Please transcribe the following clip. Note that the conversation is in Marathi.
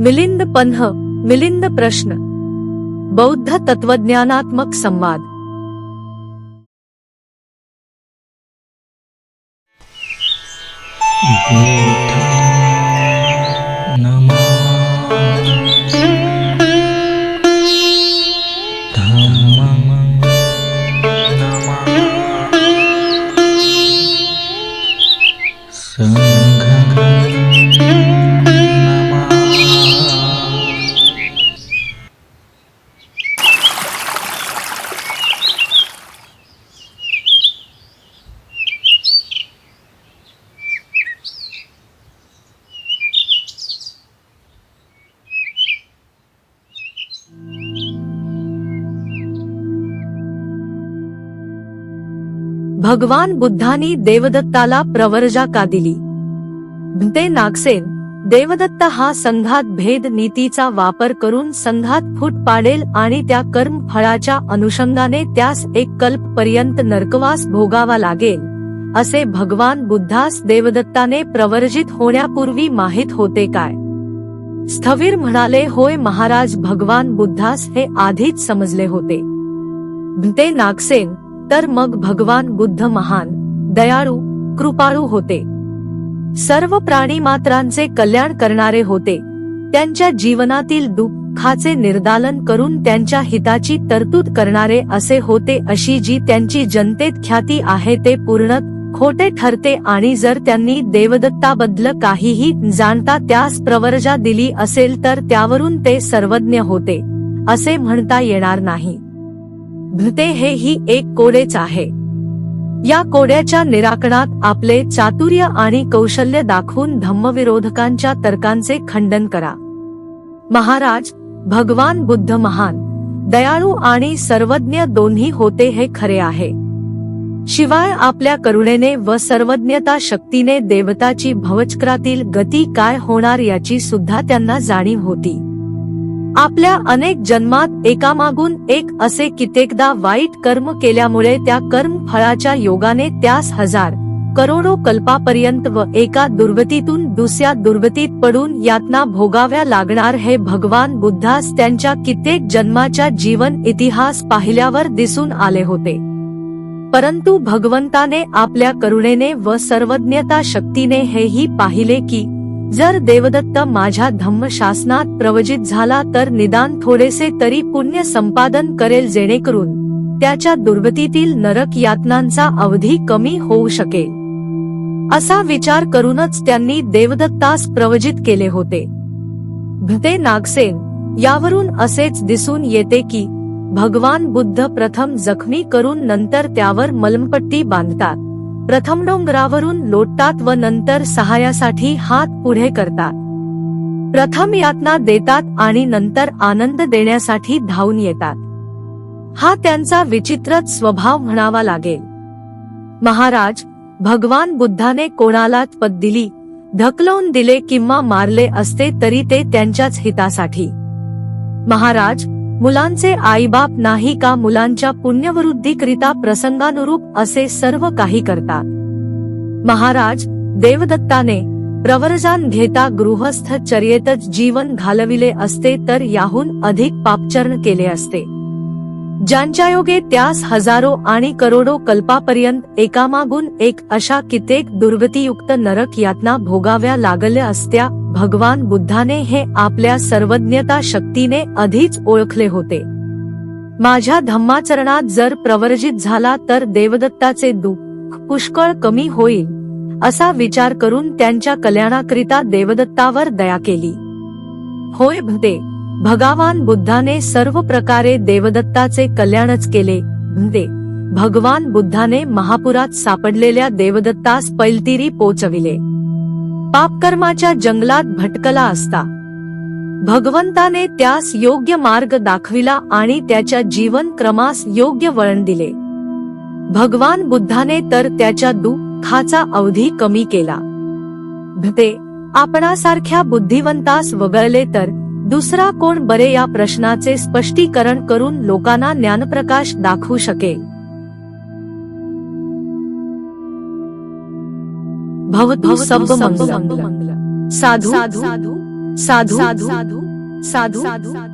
मिलिंद पन्ह मिलिंद प्रश्न. बौद्ध तत्वज्ञानात्मक संवाद. भगवान बुद्धांनी देवदत्ताला प्रवर्जा का दिली? ते नागसेन देवदत्त हा संघात भेद नीतीचा वापर करून संघात फूट पाडेल आणि त्या कर्म फळाच्या अनुषंगाने त्यास एक कल्प पर्यंत नरकवास भोगावा लागेल असे भगवान बुद्धास देवदत्ताने प्रवर्जित होण्यापूर्वी माहीत होते काय? स्थवीर म्हणाले होय महाराज भगवान बुद्धास हे आधीच समजले होते. ते नागसेन तर मग भगवान बुद्ध महान दयाळू कृपाळू होते. सर्व प्राणी मात्रांचे कल्याण करणारे होते. त्यांच्या जीवनातील दुःखाचे निर्दालन करून त्यांच्या हिताची तरतूद करणारे असे होते अशी जी त्यांची जनतेत ख्याती आहे ते पूर्ण खोटे ठरते आणि जर त्यांनी देवदत्ताबद्दल काहीही जाणता त्यास प्रवर्जा दिली असेल तर त्यावरून ते सर्वज्ञ होते असे म्हणता येणार नाही. भृते हे ही एक कोडेच आहे. या कोड्याच्या निराकणात आपले चातुर्य आणि कौशल्य दाखवून धम्मविरोधकांच्या तर्कांचे खंडन करा. महाराज भगवान बुद्ध महान दयाळू आणि सर्वज्ञ दोन्ही होते हे खरे आहे. शिवाय आपल्या करुणेने व सर्वज्ञता शक्तीने देवताची भवचक्रातील गती काय होणार याची सुद्धा त्यांना जाणीव होती. आपल्या अनेक जन्मात एकामागून एक असे कित्येकदा वाईट कर्म केल्यामुळे त्या कर्म फळाच्या योगाने त्यास हजार करोडो कल्पापर्यंत व एका दुर्गतीतून दुसऱ्या दुर्गतीत पडून यातना भोगाव्या लागणार हे भगवान बुद्धास त्यांच्या कित्येक जन्माच्या जीवन इतिहास पाहिल्यावर दिसून आले होते. परंतु भगवंताने आपल्या करुणेने व सर्वज्ञता शक्तीने हेही पाहिले की जर देवदत्त माझ्या धम्मशासनात प्रवजित झाला तर निदान थोडेसे तरी पुण्य संपादन करेल जेणेकरून त्याच्या दुर्गतीतील नरक यातनांचा अवधी कमी होऊ शकेल. असा विचार करूनच त्यांनी देवदत्तास प्रवजित केले होते. भते नागसेन यावरून असेच दिसून येते की भगवान बुद्ध प्रथम जखमी करून नंतर त्यावर मलमपट्टी बांधतात. प्रथम डोंगरावरून लोटतात व नंतर सहाय्यासाठी हात पुढे करतात. प्रथम यातना देतात आणि नंतर आनंद देण्यासाठी धावून येतात. हा त्यांचा विचित्रच स्वभाव म्हणावा लागेल. महाराज भगवान बुद्धाने कोणाला पद दिली ढकलवून दिले किंवा मारले असते तरी ते त्यांच्याच हितासाठी. महाराज मुलांचे आईबाप नाही का मुलांच्या पुण्यवृद्धीकरिता प्रसंगानुरूप असे सर्व काही करतात? महाराज देवदत्ताने प्रवरजान घेता गृहस्थ चर्येतच जीवन घालविले असते तर याहून अधिक पापचरण केले असते. ज्यांच्या योगे त्यास हजारो आणि करोडो कल्पापर्यंत एकामागून एक अशा कित्येक दुर्गतीयुक्त नरक यातना भोगाव्या लागल्या असत्या भगवान बुद्धाने हे आपल्या सर्वज्ञता शक्तीने आधीच ओळखले होते. माझ्या धम्माचरणात जर प्रवर्जित झाला तर देवदत्ताचे दुःख पुष्कळ कमी होईल असा विचार करून त्यांच्या कल्याणाकरिता देवदत्तावर दया केली. होय भदे भगवान बुद्धाने सर्व प्रकारे देवदत्ताचे कल्याणच केले. भते भगवान बुद्धाने महापुरात सापडलेल्या देवदत्तास पैलतीरी पोचविले. पापकर्माच्या जंगलात भटकला असता. भगवंताने त्यास योग्य मार्ग दाखविला आणि त्याच्या जीवन क्रमास योग्य वळण दिले. भगवान बुद्धाने तर त्याच्या दुःखाचा अवधी कमी केला. भते आपणासारख्या बुद्धिवंतास वगळले तर दुसरा कोण बरे या प्रश्नाचे स्पष्टीकरण करून लोकांना ज्ञानप्रकाश दाखवू शकेल भवतु साधु साधु साधू साधू साधू साधू